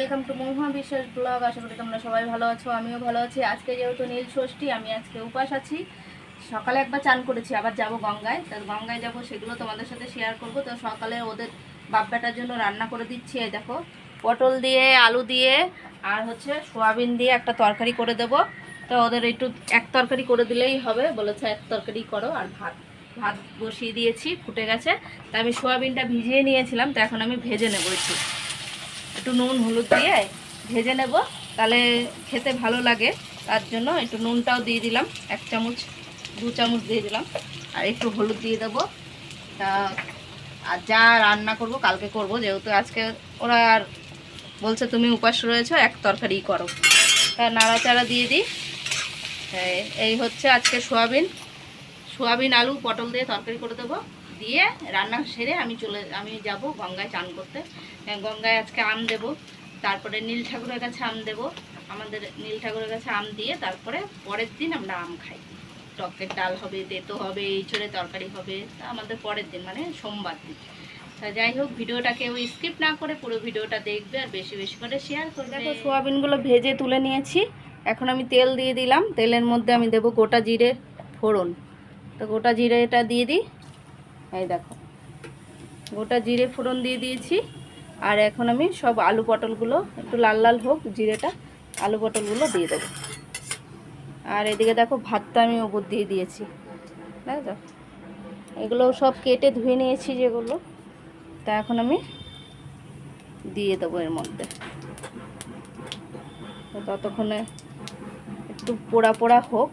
Welcome to মহুয়া বিশ্বাস blog. আশা করি তোমরা সবাই ভালো আছো, আমিও ভালো আছি। আজকে যেহেতু নীল ষষ্ঠী, আমি আজকে উপাস আছি। সকালে একবার চান করেছি, আবার যাব গঙ্গায়। তো গঙ্গায় যাব সেগুলো তোমাদের সাথে শেয়ার করব। তো সকালে ওদের বাপ্পাটার জন্য রান্না করে দিচ্ছি, এই দেখো। পটল দিয়ে, আলু দিয়ে, আর হচ্ছে সোয়াবিন দিয়ে একটা তরকারি করে দেব। তো ওদের একটু এক তরকারি করে দিলেই হবে, বলেছে এক তরকারি করো, আর ভাত ভাত বসিয়ে দিয়েছি, ফুটে গেছে। তা আমি সোয়াবিনটা ভিজিয়ে নিয়েছিলাম, তো এখন আমি ভেজে নেব একটু। একটু নুন হলুদ দিয়ে ভেজে নেব। তাহলে খেতে ভালো লাগে। তার জন্য একটু নুনটাও দিয়ে দিলাম। এক চামচ, দু চামচ দিয়ে দিলাম। আর একটু হলুদ দিয়ে দেবো। তা, আর যা রান্না করব, কালকে করব। যেহেতু আজকে ওরা আর বলছে তুমি উপাস রয়েছো, এক তরকারি করো। তা নাড়াচাড়া দিয়ে দিই। এই- এই হচ্ছে আজকে সোয়াবিন। সোয়াবিন, আলু, পটল দিয়ে তরকারি করে দেবো। দিয়ে রান্না সেরে আমি চলে, আমি যাব গঙ্গায় চান করতে। গঙ্গায় আজকে আম দেব, তারপরে নীল ঠাকুরের কাছে আম দেব। আমাদের নীল ঠাকুরের কাছে আম দিয়ে তারপরে পরের দিন আমরা আম খাই। টকের ডাল হবে, তেতো হবে ইঁচড়ে তরকারি হবে, তা আমাদের পরের দিন মানে সোমবার দিন। তা যাই হোক, ভিডিওটা কেউ স্কিপ না করে পুরো ভিডিওটা দেখবে আর বেশি বেশি করে শেয়ার করবে। সোয়াবিনগুলো ভেজে তুলে নিয়েছি। এখন আমি তেল দিয়ে দিলাম। তেলের মধ্যে আমি দেব গোটা জিরে ফোড়ন। তো গোটা জিরেটা দিয়ে দিই। এই দেখো। গোটা জিরে ফোড়ন দিয়ে দিয়েছি। আর এখন আমি সব আলু পটলগুলো, একটু লাল লাল হোক জিরেটা, আলু পটলগুলো দিয়ে দেবো। আর এদিকে দেখো ভাতটা আমি ওপর দিয়ে দিয়েছি। দেখো এগুলো সব কেটে ধুয়ে নিয়েছি যেগুলো। তা এখন আমি দিয়ে দেবো এর মধ্যে। ততক্ষণে একটু পোড়া পোড়া হোক।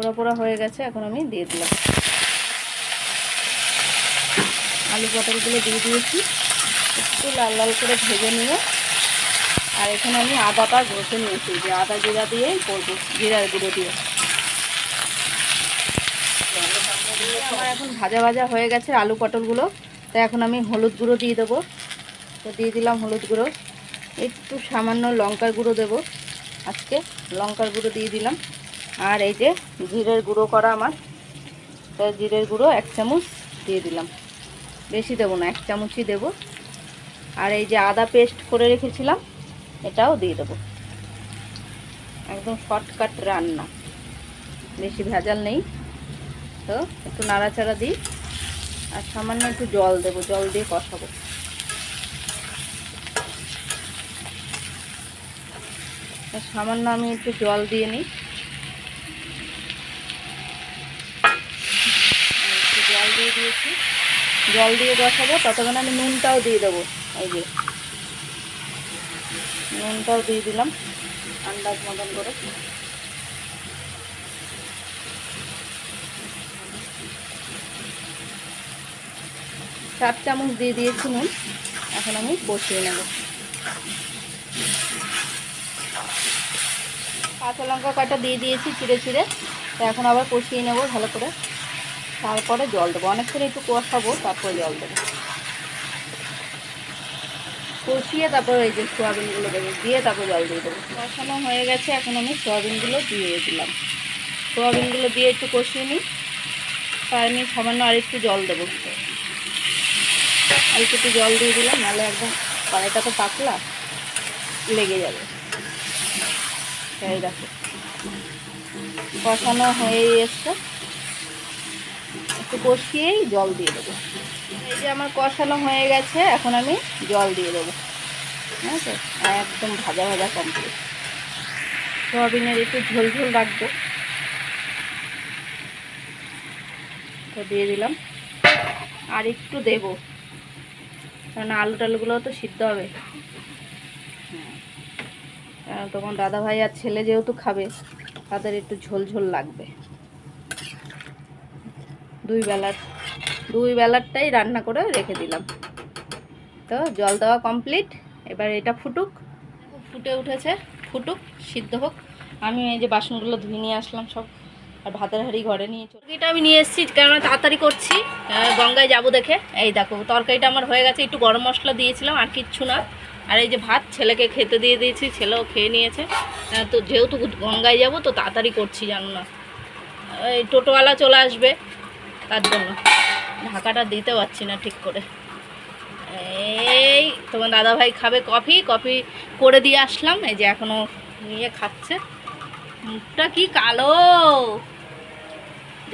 পোড়া পোড়া হয়ে গেছে, এখন আমি দিয়ে দিলাম। আলু পটলগুলো দিয়ে দিয়েছি। একটু লাল লাল করে ভেজে নিয়ে, আর এখানে আমি আদাটা ঘষে নিয়েছি, যে আদা জিরা দিয়েই করব, জিরার গুঁড়ো দিয়ে। আমার এখন ভাজা ভাজা হয়ে গেছে আলু পটলগুলো, তো এখন আমি হলুদ গুঁড়ো দিয়ে দেবো। তো দিয়ে দিলাম হলুদ গুঁড়ো। একটু সামান্য লঙ্কার গুঁড়ো দেবো। আজকে লঙ্কার গুঁড়ো দিয়ে দিলাম। আর এই যে জিরের গুঁড়ো করা আমার, তো জিরের গুঁড়ো এক চামচ দিয়ে দিলাম। বেশি দেবো না, এক চামচই দেবো। আর এই যে আদা পেস্ট করে রেখেছিলাম, এটাও দিয়ে দেবো। একদম শর্টকাট রান্না, বেশি ভেজাল নেই। তো একটু নাড়াচাড়া দিই, আর সামান্য একটু জল দেবো, জল দিয়ে কষাবো। সামান্য আমি একটু জল দিয়ে নিই একটু জল দিয়ে দিয়েছি। জল দিয়ে বসাবো, ততক্ষণ আমি নুনটাও দিয়ে দেবো। এই যে, নুনটাও দিয়ে দিলাম, আন্দাজ মতন করে। চার চামচ দিয়ে দিয়েছি নুন, এখন আমি বসিয়ে নেব। কাঁচা লঙ্কা কয়টা দিয়ে দিয়েছি, চিড়ে চিড়ে। তো এখন আবার কষিয়ে নেব ভালো করে। তারপরে জল দেবো। অনেকক্ষণ একটু কষাবো, তারপরে জল দেবো। কষিয়ে তারপর এই যে সোয়াবিনগুলো দেবো, দিয়ে তারপর জল দিয়ে দেবো। কষানো হয়ে গেছে, এখন আমি সোয়াবিনগুলো দিয়ে দিলাম। সোয়াবিনগুলো দিয়ে একটু কষিয়ে নিই। তার আমি সামান্য আর একটু জল দেবো। আর একটু জল দিয়ে দিলাম, নাহলে একদম কড়াইটা তো পাতলা লেগে যাবে। এই দেখো। কষানো হয়ে এসছে। একটু কষিয়েই জল দিয়ে দেবো। এই যে আমার কষানো হয়ে গেছে, এখন আমি জল দিয়ে দেবো। ঠিক আছে? একদম ভাজা ভাজা কমপ্লিট সোয়াবিনের একটু ঝোল ঝোল রাখব। তো দিয়ে দিলাম। আর একটু দেবো। কারণ আলু টালুগুলো তো সিদ্ধ হবে। হ্যাঁ। কারণ তখন দাদা ভাই আর ছেলে যেহেতু খাবে, তাদের একটু ঝোল ঝোল লাগবে। দুই বেলার, দুই বেলারটাই রান্না করে রেখে দিলাম। তো জল দেওয়া কমপ্লিট এবার এটা ফুটুক। ফুটে উঠেছে, ফুটুক, সিদ্ধ হোক। আমি এই যে বাসনগুলো ধুয়ে নিয়ে আসলাম সব, আর ভাতের হাঁড়ি ঘরে নিয়ে তরকারিটা আমি নিয়ে এসেছি, কেননা তাড়াতাড়ি করছি গঙ্গায় যাব দেখে। এই দেখো, তরকারিটা আমার হয়ে গেছে, একটু গরম মশলা দিয়েছিলাম, আর কিচ্ছু না। আর এই যে ভাত, ছেলেকে খেতে দিয়ে দিয়েছি, ছেলেও খেয়ে নিয়েছে। তো যেহেতু গঙ্গায় যাব, তো তাড়াতাড়ি করছি, জানো না। এই টোটোওয়ালা চলে আসবে। তার জন্য। ঢাকাটা দিতে পারছি না ঠিক করে। এই, তোমার দাদা ভাই খাবে কফি কফি করে দিয়ে আসলাম। এই যে এখনও নিয়ে খাচ্ছে। মুখটা কি কালো?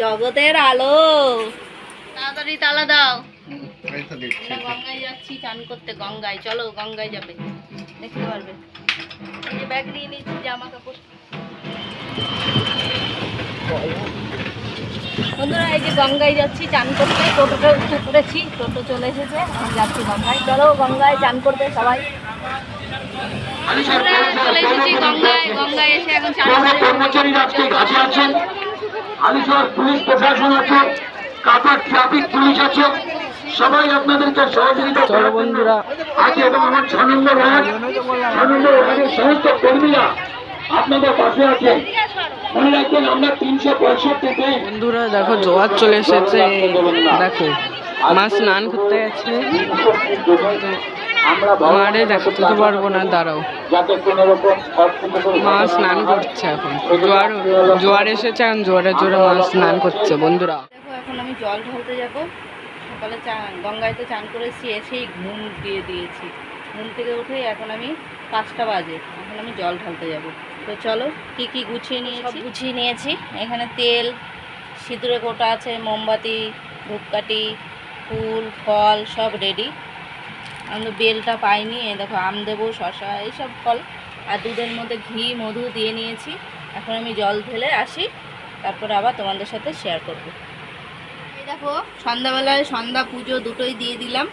জগতের আলো। তাড়াতাড়ি তালা দাও। গঙ্গায় যাচ্ছি, চান করতে গঙ্গায়। চলো, গঙ্গায় যাবে। দেখতে পারবে। এই যে ব্যাগ নিয়ে নিয়েছি, জামা কাপড়। বন্ধুরা এই যে গঙ্গায় যাচ্ছি চান করতে টোটোটা উঠে পড়েছি টোটো চলে এসেছে আমি যাচ্ছি গঙ্গায়। চলো গঙ্গায় চান করতে সবাই। বন্ধুরা, চলে এসেছি গঙ্গায় গঙ্গায় এসে এখন চান পুলিশ করে কর্মচারীরা আজকে কাছে আছেন। আলিশহর পুলিশ প্রশাসন আছে কাতার ট্রাফিক পুলিশ আছে। সবাই আপনাদেরকে সহযোগিতা চলো বন্ধুরা। এবং আমার ছ নম্বর ওয়ার্ড ছ নম্বর ওয়ার্ডের সমস্ত কর্মীরা আপনাদের পাশে আছে। মনে রাখবেন আমরা তিনশো পঁয়ষট্টিতে বন্ধুরা দেখো জোয়ার চলে এসেছে। দেখো মা স্নান করতে গেছে। মারে দেখাতে পারব না দাঁড়াও। মা স্নান করছে এখন। জোয়ার জোয়ার এসেছে এখন জোয়ারে জোরে মা স্নান করছে বন্ধুরা। দেখো এখন আমি জল ঢালতে যাব। সকালে চান গঙ্গায় তো চান করেছি এসেই ঘুম দিয়ে দিয়েছি। ঘুম থেকে উঠেই এখন আমি পাঁচটা বাজে। এখন আমি জল ঢালতে যাব। তো চলো কি কি গুছিয়ে নিয়েছি? গুছিয়ে নিয়েছি। এখানে তেল সিঁদুরে কোটা আছে মোমবাতি ধূপকাঠি ফুল ফল সব রেডি আমি বেলটা পাইনি এই দেখো আম দেবো শশা এইসব ফল। আর দুধের মধ্যে ঘি মধু দিয়ে নিয়েছি। এখন আমি জল ঢেলে আসি তারপর আবার তোমাদের সাথে শেয়ার করব। এই দেখো সন্ধ্যাবেলায় সন্ধ্যা পুজো দুটোই দিয়ে দিলাম।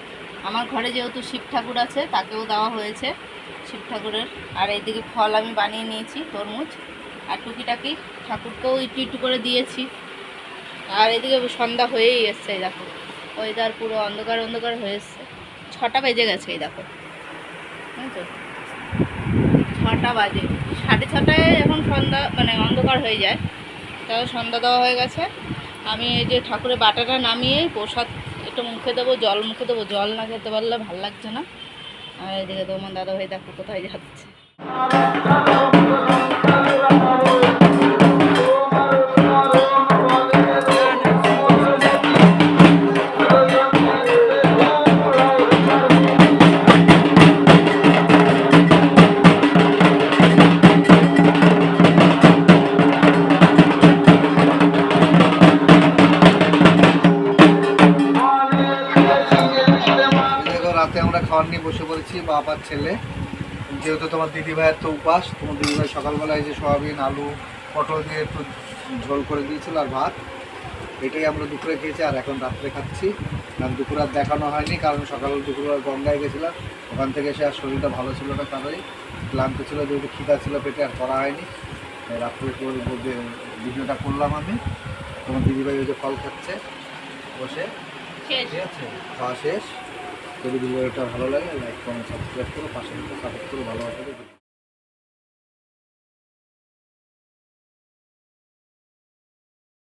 আমার ঘরে যেহেতু শিব ঠাকুর আছে, তাকেও দেওয়া হয়েছে শিব ঠাকুরের। আর এইদিকে ফল আমি বানিয়ে নিয়েছি, তরমুজ। আর টুকিটাকি ঠাকুরকেও একটু একটু করে দিয়েছি। আর এদিকে সন্ধ্যা হয়েই এসছে, এই দেখো। ওয়েদার পুরো অন্ধকার অন্ধকার হয়ে এসছে। ছটা বেজে গেছে, এই দেখো। ছটা বাজে। সাড়ে ছটায় এখন সন্ধ্যা মানে অন্ধকার হয়ে যায়। তাও সন্ধ্যা দেওয়া হয়ে গেছে। আমি এই যে ঠাকুরের বাটাটা নামিয়ে প্রসাদ একটু মুখে দেবো, জল মুখে দেবো। জল না খেতে পারলে ভালো লাগছে না। আর এদিকে তোমার দাদা ভাই দেখো কোথায় যাচ্ছে। বাপ আর ছেলে। যেহেতু তোমার দিদি ভাইয়ের তো উপাস তোমার দিদি ভাই সকালবেলায় যে সয়াবিন আলু পটল দিয়ে একটু ঝোল করে দিয়েছিল আর ভাত। এটাই আমরা দুপুরে খেয়েছি আর এখন রাত্রে খাচ্ছি। কারণ দুপুরে আর দেখানো হয়নি কারণ সকাল দুপুরে গঙ্গায় গেছিলাম। ওখান থেকে এসে আর শরীরটা ভালো ছিল না তারই। ক্লান্ত ছিল যেহেতু খিদা ছিল পেটে আর করা হয়নি। তাই রাত্রে ভিডিওটা করলাম আমি। তোমার দিদিভাই ওই যে ফল খাচ্ছে। বসে। ঠিক আছে খাওয়া শেষ। যদি ভিডিওটা ভালো লাগে লাইক কমেন্ট সাবস্ক্রাইব করো পাশে সাপোর্ট করো ভালোবাসা